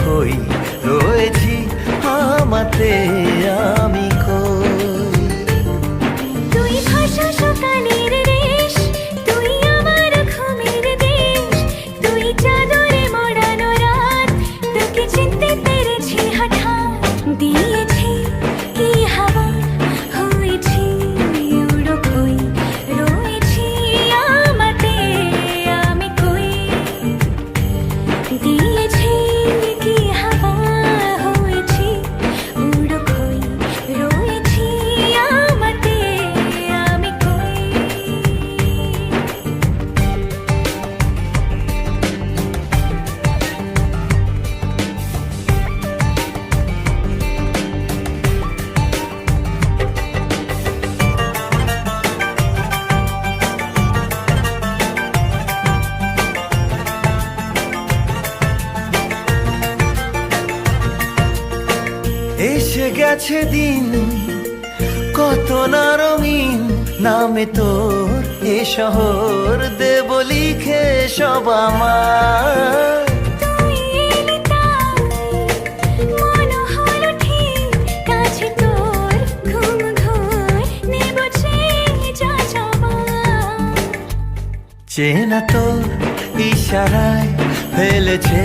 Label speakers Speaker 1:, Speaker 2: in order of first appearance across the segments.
Speaker 1: খই রয়েছি আমাতে। এসে গেছে দিন কত না রঙিন নামে তোর এ শহর দেব লিখে সব আমার। চেনা তোর ইশারায় ফেলেছে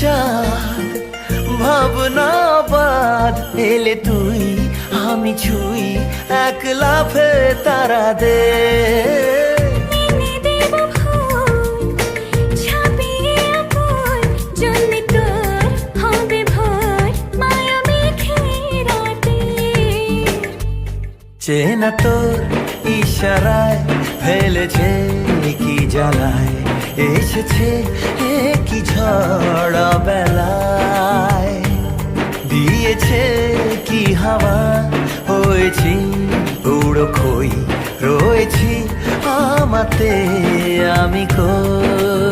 Speaker 1: চাঁদ ভাবনা বাদ এলে তুই আমি ছুই এক লাফে তারা দে। চেনা তোর ইশারায় ফেলেছে। জ্বালায়। এসেছে কি ঝড় বেলায়। দিয়েছে কি হাওয়া? হয়েছি উড়ো খই রয়েছি আমাতে আমি কই